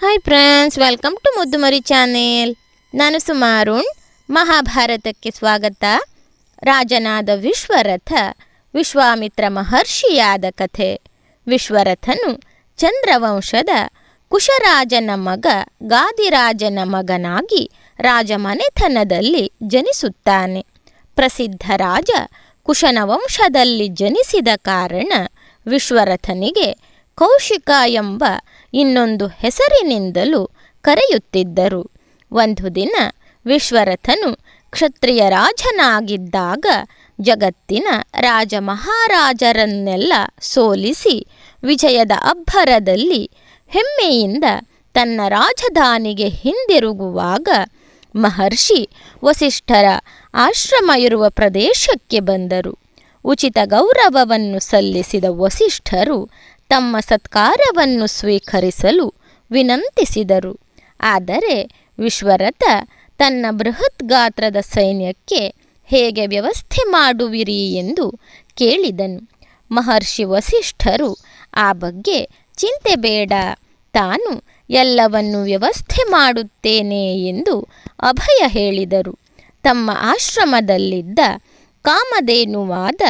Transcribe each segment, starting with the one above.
Hi friends welcome to Muddumari channel ನಾನು ಸುಮಾರುಣ್ ಮಹಾಭಾರತಕ್ಕೆ ಸ್ವಾಗತ. ರಾಜನಾದ ವಿಶ್ವರಥ, ವಿಶ್ವಾಮಿತ್ರ ಮಹರ್ಷಿಯಾದ ಕಥೆ. ವಿಶ್ವರಥನು ಚಂದ್ರವಂಶದ ಕುಶರಾಜನ ಮಗ, ಗಾದಿರಾಜನ ಮಗನಾಗಿ ರಾಜಮನೆತನದಲ್ಲಿ ಜನಿಸುತ್ತಾನೆ. ಪ್ರಸಿದ್ಧ ರಾಜ ಕುಶನ ವಂಶದಲ್ಲಿ ಜನಿಸಿದ ಕಾರಣ ವಿಶ್ವರಥನಿಗೆ ಕೌಶಿಕ ಎಂಬ ಇನ್ನೊಂದು ಹೆಸರಿನಿಂದಲೂ ಕರೆಯುತ್ತಿದ್ದರು. ಒಂದು ದಿನ ವಿಶ್ವರಥನು ಕ್ಷತ್ರಿಯ ರಾಜನಾಗಿದ್ದಾಗ ಜಗತ್ತಿನ ರಾಜ ಮಹಾರಾಜರನ್ನೆಲ್ಲ ಸೋಲಿಸಿ ವಿಜಯದ ಅಬ್ಬರದಲ್ಲಿ ಹೆಮ್ಮೆಯಿಂದ ತನ್ನ ರಾಜಧಾನಿಗೆ ಹಿಂದಿರುಗುವಾಗ ಮಹರ್ಷಿ ವಸಿಷ್ಠರ ಆಶ್ರಮ ಇರುವ ಪ್ರದೇಶಕ್ಕೆ ಬಂದರು. ಉಚಿತ ಗೌರವವನ್ನು ಸಲ್ಲಿಸಿದ ವಸಿಷ್ಠರು ತಮ್ಮ ಸತ್ಕಾರವನ್ನು ಸ್ವೀಕರಿಸಲು ವಿನಂತಿಸಿದರು. ಆದರೆ ವಿಶ್ವರಥ ತನ್ನ ಬೃಹತ್ ಗಾತ್ರದ ಸೈನ್ಯಕ್ಕೆ ಹೇಗೆ ವ್ಯವಸ್ಥೆ ಮಾಡುವಿರಿ ಎಂದು ಕೇಳಿದನು. ಮಹರ್ಷಿ ವಸಿಷ್ಠರು ಆ ಬಗ್ಗೆ ಚಿಂತೆ ಬೇಡ, ತಾನು ಎಲ್ಲವನ್ನು ವ್ಯವಸ್ಥೆ ಮಾಡುತ್ತೇನೆ ಎಂದು ಅಭಯ ಹೇಳಿದರು. ತಮ್ಮ ಆಶ್ರಮದಲ್ಲಿದ್ದ ಕಾಮಧೇನುವಾದ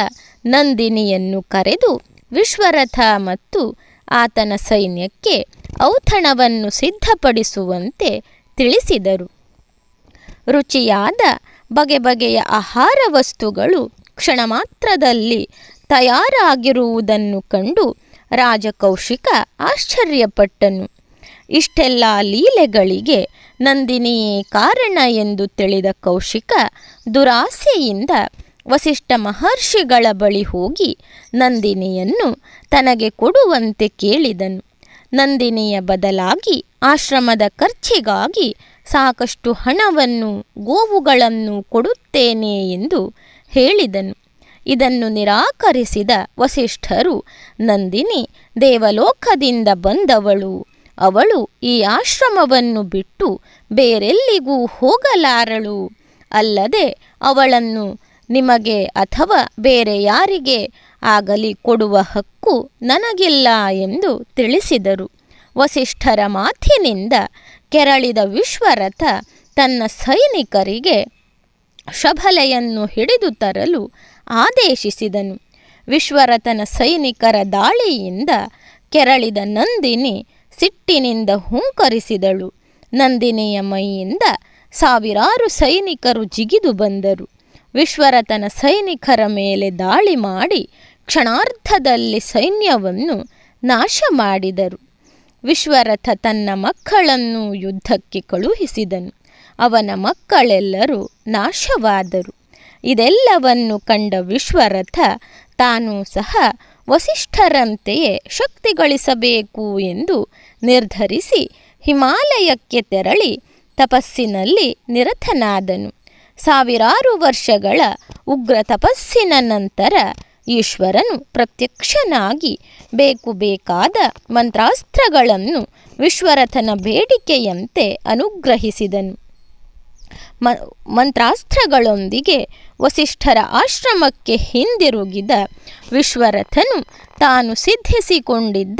ನಂದಿನಿಯನ್ನು ಕರೆದು ವಿಶ್ವರಥ ಮತ್ತು ಆತನ ಸೈನ್ಯಕ್ಕೆ ಔತಣವನ್ನು ಸಿದ್ಧಪಡಿಸುವಂತೆ ತಿಳಿಸಿದರು. ರುಚಿಯಾದ ಬಗೆ ಬಗೆಯ ಆಹಾರ ವಸ್ತುಗಳು ಕ್ಷಣ ಮಾತ್ರದಲ್ಲಿ ತಯಾರಾಗಿರುವುದನ್ನು ಕಂಡು ರಾಜಕೌಶಿಕ ಆಶ್ಚರ್ಯಪಟ್ಟನು. ಇಷ್ಟೆಲ್ಲ ಲೀಲೆಗಳಿಗೆ ನಂದಿನಿಯೇ ಕಾರಣ ಎಂದು ತಿಳಿದ ಕೌಶಿಕ ದುರಾಸೆಯಿಂದ ವಸಿಷ್ಠ ಮಹರ್ಷಿಗಳ ಬಳಿ ಹೋಗಿ ನಂದಿನಿಯನ್ನು ತನಗೆ ಕೊಡುವಂತೆ ಕೇಳಿದನು. ನಂದಿನಿಯ ಬದಲಾಗಿ ಆಶ್ರಮದ ಖರ್ಚಿಗಾಗಿ ಸಾಕಷ್ಟು ಹಣವನ್ನು, ಗೋವುಗಳನ್ನು ಕೊಡುತ್ತೇನೆ ಎಂದು ಹೇಳಿದನು. ಇದನ್ನು ನಿರಾಕರಿಸಿದ ವಸಿಷ್ಠರು, ನಂದಿನಿ ದೇವಲೋಕದಿಂದ ಬಂದವಳು. ಅವಳು ಈ ಆಶ್ರಮವನ್ನು ಬಿಟ್ಟು ಬೇರೆಲ್ಲಿಗೂ ಹೋಗಲಾರಳು. ಅಲ್ಲದೆ ಅವಳನ್ನು ನಿಮಗೆ ಅಥವಾ ಬೇರೆ ಯಾರಿಗೆ ಆಗಲಿ ಕೊಡುವ ಹಕ್ಕು ನನಗಿಲ್ಲ ಎಂದು ತಿಳಿಸಿದರು. ವಸಿಷ್ಠರ ಮಾತಿನಿಂದ ಕೆರಳಿದ ವಿಶ್ವರಥ ತನ್ನ ಸೈನಿಕರಿಗೆ ಶಬಲೆಯನ್ನು ಹಿಡಿದು ತರಲು ಆದೇಶಿಸಿದನು. ವಿಶ್ವರಥನ ಸೈನಿಕರ ದಾಳಿಯಿಂದ ಕೆರಳಿದ ನಂದಿನಿ ಸಿಟ್ಟಿನಿಂದ ಹುಂಕರಿಸಿದಳು. ನಂದಿನಿಯ ಮೈಯಿಂದ ಸಾವಿರಾರು ಸೈನಿಕರು ಜಿಗಿದು ಬಂದರು. ವಿಶ್ವರಥನ ಸೈನಿಕರ ಮೇಲೆ ದಾಳಿ ಮಾಡಿ ಕ್ಷಣಾರ್ಧದಲ್ಲಿ ಸೈನ್ಯವನ್ನು ನಾಶ ಮಾಡಿದರು. ವಿಶ್ವರಥ ತನ್ನ ಮಕ್ಕಳನ್ನು ಯುದ್ಧಕ್ಕೆ ಕಳುಹಿಸಿದನು. ಅವನ ಮಕ್ಕಳೆಲ್ಲರೂ ನಾಶವಾದರು. ಇದೆಲ್ಲವನ್ನು ಕಂಡ ವಿಶ್ವರಥ, ತಾನು ಸಹ ವಸಿಷ್ಠರಂತೆಯೇ ಶಕ್ತಿಗಳಿಸಬೇಕು ಎಂದು ನಿರ್ಧರಿಸಿ ಹಿಮಾಲಯಕ್ಕೆ ತೆರಳಿ ತಪಸ್ಸಿನಲ್ಲಿ ನಿರತನಾದನು. ಸಾವಿರಾರು ವರ್ಷಗಳ ಉಗ್ರ ತಪಸ್ಸಿನ ನಂತರ ಈಶ್ವರನು ಪ್ರತ್ಯಕ್ಷನಾಗಿ ಬೇಕು ಬೇಕಾದ ಮಂತ್ರಾಸ್ತ್ರಗಳನ್ನು ವಿಶ್ವರಥನ ಬೇಡಿಕೆಯಂತೆ ಅನುಗ್ರಹಿಸಿದನು. ಮ, ಮಂತ್ರಾಸ್ತ್ರಗಳೊಂದಿಗೆ ವಸಿಷ್ಠರ ಆಶ್ರಮಕ್ಕೆ ಹಿಂದಿರುಗಿದ ವಿಶ್ವರಥನು ತಾನು ಸಿದ್ಧಿಸಿಕೊಂಡಿದ್ದ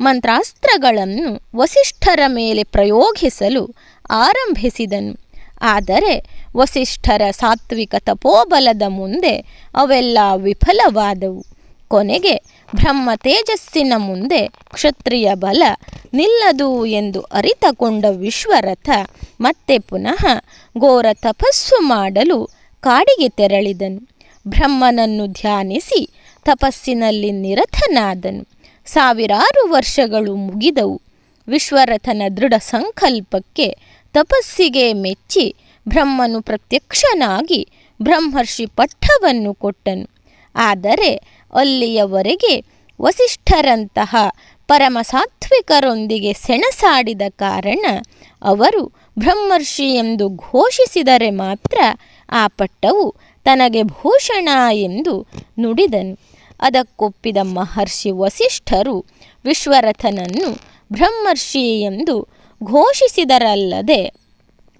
ಮಂತ್ರಾಸ್ತ್ರಗಳನ್ನು ವಸಿಷ್ಠರ ಮೇಲೆ ಪ್ರಯೋಗಿಸಲು ಆರಂಭಿಸಿದನು. ಆದರೆ ವಸಿಷ್ಠರ ಸಾತ್ವಿಕ ತಪೋಬಲದ ಮುಂದೆ ಅವೆಲ್ಲ ವಿಫಲವಾದವು. ಕೊನೆಗೆ ಬ್ರಹ್ಮ ತೇಜಸ್ಸಿನ ಮುಂದೆ ಕ್ಷತ್ರಿಯ ಬಲ ನಿಲ್ಲದು ಎಂದು ಅರಿತಕೊಂಡ ವಿಶ್ವರಥ ಮತ್ತೆ ಪುನಃ ಘೋರ ತಪಸ್ಸು ಮಾಡಲು ಕಾಡಿಗೆ ತೆರಳಿದನು. ಬ್ರಹ್ಮನನ್ನು ಧ್ಯಾನಿಸಿ ತಪಸ್ಸಿನಲ್ಲಿ ನಿರತನಾದನು. ಸಾವಿರಾರು ವರ್ಷಗಳು ಮುಗಿದವು. ವಿಶ್ವರಥನ ದೃಢ ಸಂಕಲ್ಪಕ್ಕೆ ತಪಸ್ಸಿಗೆ ಮೆಚ್ಚಿ ಬ್ರಹ್ಮನು ಪ್ರತ್ಯಕ್ಷನಾಗಿ ಬ್ರಹ್ಮರ್ಷಿ ಪಟ್ಟವನ್ನು ಕೊಟ್ಟನು. ಆದರೆ ಅಲ್ಲಿಯವರೆಗೆ ವಸಿಷ್ಠರಂತಹ ಪರಮ ಸಾತ್ವಿಕರೊಂದಿಗೆ ಸೆಣಸಾಡಿದ ಕಾರಣ ಅವರು ಬ್ರಹ್ಮರ್ಷಿ ಎಂದು ಘೋಷಿಸಿದರೆ ಮಾತ್ರ ಆ ಪಟ್ಟವು ತನಗೆ ಭೂಷಣ ಎಂದು ನುಡಿದನು. ಅದಕ್ಕೊಪ್ಪಿದ ಮಹರ್ಷಿ ವಸಿಷ್ಠರು ವಿಶ್ವರಥನನ್ನು ಬ್ರಹ್ಮರ್ಷಿ ಎಂದು ಘೋಷಿಸಿದರಲ್ಲದೆ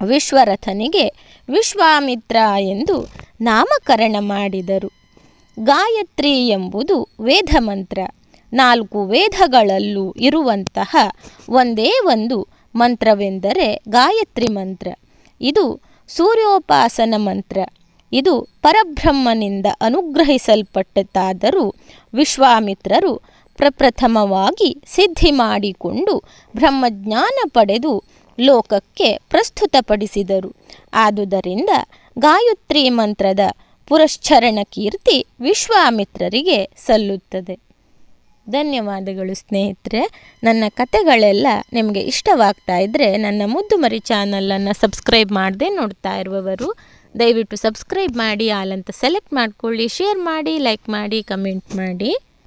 ವಿಶ್ವರಥನಿಗೆ ವಿಶ್ವಾಮಿತ್ರ ಎಂದು ನಾಮಕರಣ ಮಾಡಿದರು. ಗಾಯತ್ರಿ ಎಂಬುದು ವೇದಮಂತ್ರ. ನಾಲ್ಕು ವೇದಗಳಲ್ಲೂ ಇರುವಂತಹ ಒಂದೇ ಒಂದು ಮಂತ್ರವೆಂದರೆ ಗಾಯತ್ರಿ ಮಂತ್ರ. ಇದು ಸೂರ್ಯೋಪಾಸನ ಮಂತ್ರ. ಇದು ಪರಬ್ರಹ್ಮನಿಂದ ಅನುಗ್ರಹಿಸಲ್ಪಟ್ಟತಾದರೂ ವಿಶ್ವಾಮಿತ್ರರು ಪ್ರಪ್ರಥಮವಾಗಿ ಸಿದ್ಧಿ ಮಾಡಿಕೊಂಡು ಬ್ರಹ್ಮಜ್ಞಾನ ಪಡೆದು ಲೋಕಕ್ಕೆ ಪ್ರಸ್ತುತಪಡಿಸಿದರು. ಆದುದರಿಂದ ಗಾಯತ್ರಿ ಮಂತ್ರದ ಪುರಶ್ಚರಣ ಕೀರ್ತಿ ವಿಶ್ವಾಮಿತ್ರರಿಗೆ ಸಲ್ಲುತ್ತದೆ. ಧನ್ಯವಾದಗಳು ಸ್ನೇಹಿತರೆ. ನನ್ನ ಕತೆಗಳೆಲ್ಲ ನಿಮಗೆ ಇಷ್ಟವಾಗ್ತಾ ಇದ್ದರೆ ನನ್ನ ಮುದ್ದು ಮರಿ ಚಾನಲನ್ನು ಸಬ್ಸ್ಕ್ರೈಬ್ ಮಾಡದೆ ನೋಡ್ತಾ ಇರುವವರು, ದಯವಿಟ್ಟು ಸಬ್ಸ್ಕ್ರೈಬ್ ಮಾಡಿ ಆಲಂತ ಸೆಲೆಕ್ಟ್ ಮಾಡಿಕೊಳ್ಳಿ, ಶೇರ್ ಮಾಡಿ, ಲೈಕ್ ಮಾಡಿ, ಕಮೆಂಟ್ ಮಾಡಿ.